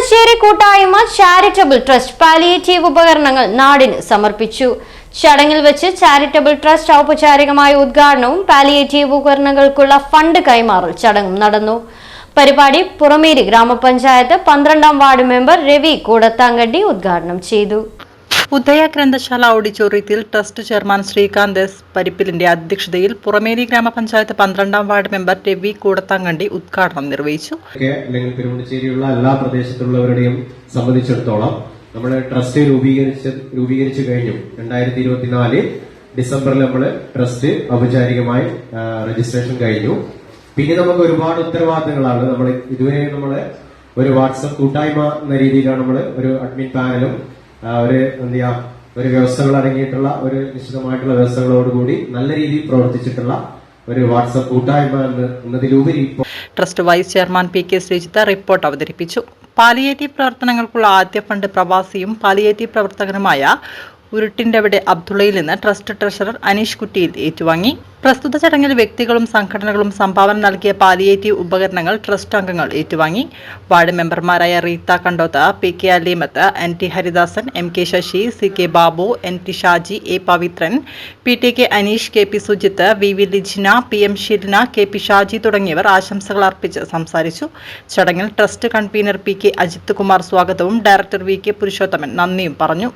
ചെറുപ്പുളശ്ശേരി കൂട്ടായ്മ charitable trust palliative ഉപകരണങ്ങൾ നാടിന് സമർപ്പിച്ചു. ചടങ്ങിൽ വെച്ച് ചാരിറ്റബിൾ ട്രസ്റ്റ് ഔപചാരികമായ ഉദ്ഘാടനവും പാലിയേറ്റീവ് ഉപകരണങ്ങൾക്കുള്ള ഫണ്ട് കൈമാറൽ ചടങ്ങും നടന്നു. പരിപാടി പുറമേരി ഗ്രാമപഞ്ചായത്ത് പന്ത്രണ്ടാം വാർഡ് മെമ്പർ രവി കൂടത്താങ്കണ്ടി ഉദ്ഘാടനം ചെയ്തു. ഉദയ ഗ്രന്ഥശാല ഓഡിറ്റോറിയത്തിൽ ട്രസ്റ്റ് ചെയർമാൻ ശ്രീകാന്ത് എസ് പരിപ്പിലിന്റെ അധ്യക്ഷതയിൽ പുറമേരി ഗ്രാമപഞ്ചായത്ത് പന്ത്രണ്ടാം വാർഡ് മെമ്പർ രവി കൂടത്താങ്കണ്ടി ഉദ്ഘാടനം നിർവഹിച്ചു. അല്ലെങ്കിൽ എല്ലാ പ്രദേശത്തുള്ളവരുടെയും സംബന്ധിച്ചിടത്തോളം നമ്മൾ ട്രസ്റ്റ് രൂപീകരിച്ച് രൂപീകരിച്ചു കഴിഞ്ഞു. രണ്ടായിരത്തി ഇരുപത്തിനാല് ഡിസംബറിൽ നമ്മൾ ട്രസ്റ്റ് ഔപചാരികമായി രജിസ്ട്രേഷൻ കഴിഞ്ഞു. പിന്നെ നമുക്ക് ഒരുപാട് ഉത്തരവാദിത്തങ്ങളാണ്. നമ്മൾ ഇതുവരെ നമ്മൾ ഒരു വാട്സപ്പ് കൂട്ടായ്മ എന്ന രീതിയിലാണ് നമ്മൾ ഒരു അഡ്മിൻ പാനലും ഒരു എന്ത് ചെയ്യാം ഒരു വ്യവസ്ഥകൾ അടങ്ങിയിട്ടുള്ള ഒരു നിശ്ചിതമായിട്ടുള്ള വ്യവസ്ഥകളോടുകൂടി നല്ല രീതിയിൽ പ്രവർത്തിച്ചിട്ടുള്ള ഒരു വാട്സപ്പ് കൂട്ടായ്മ എന്ന് എന്നതിലുപരി trust vice chairman P K Sreejith report അവതരിപ്പിച്ചു. പാലിയേറ്റീവ് പ്രവർത്തനങ്ങൾക്കുള്ള ആദ്യ ഫണ്ട് പ്രവാസിയും പാലിയേറ്റീവ് പ്രവർത്തകനുമായ ഉരുട്ടിന്റെവിടെ അബ്ദുള്ളയിൽ നിന്ന് ട്രസ്റ്റ് ട്രഷറർ അനീഷ് കുട്ടിയിൽ ഏറ്റുവാങ്ങി. പ്രസ്തുത ചടങ്ങിൽ വ്യക്തികളും സംഘടനകളും സംഭാവന നൽകിയ പാലിയേറ്റീവ് ഉപകരണങ്ങൾ ട്രസ്റ്റ് അംഗങ്ങൾ ഏറ്റുവാങ്ങി. വാർഡ് മെമ്പർമാരായ Reetha Kandoth P K Aleemath N T Haridasan M K Sasi C K Babu N T Shaji A Pavithran P T K Aneesh K P Sujith V V Lijina P M Shirina K P Shaji തുടങ്ങിയവർ ആശംസകൾ അർപ്പിച്ച് സംസാരിച്ചു. ചടങ്ങിൽ trust convener P K Ajith Kumar സ്വാഗതവും director V K Purushothaman നന്ദിയും പറഞ്ഞു.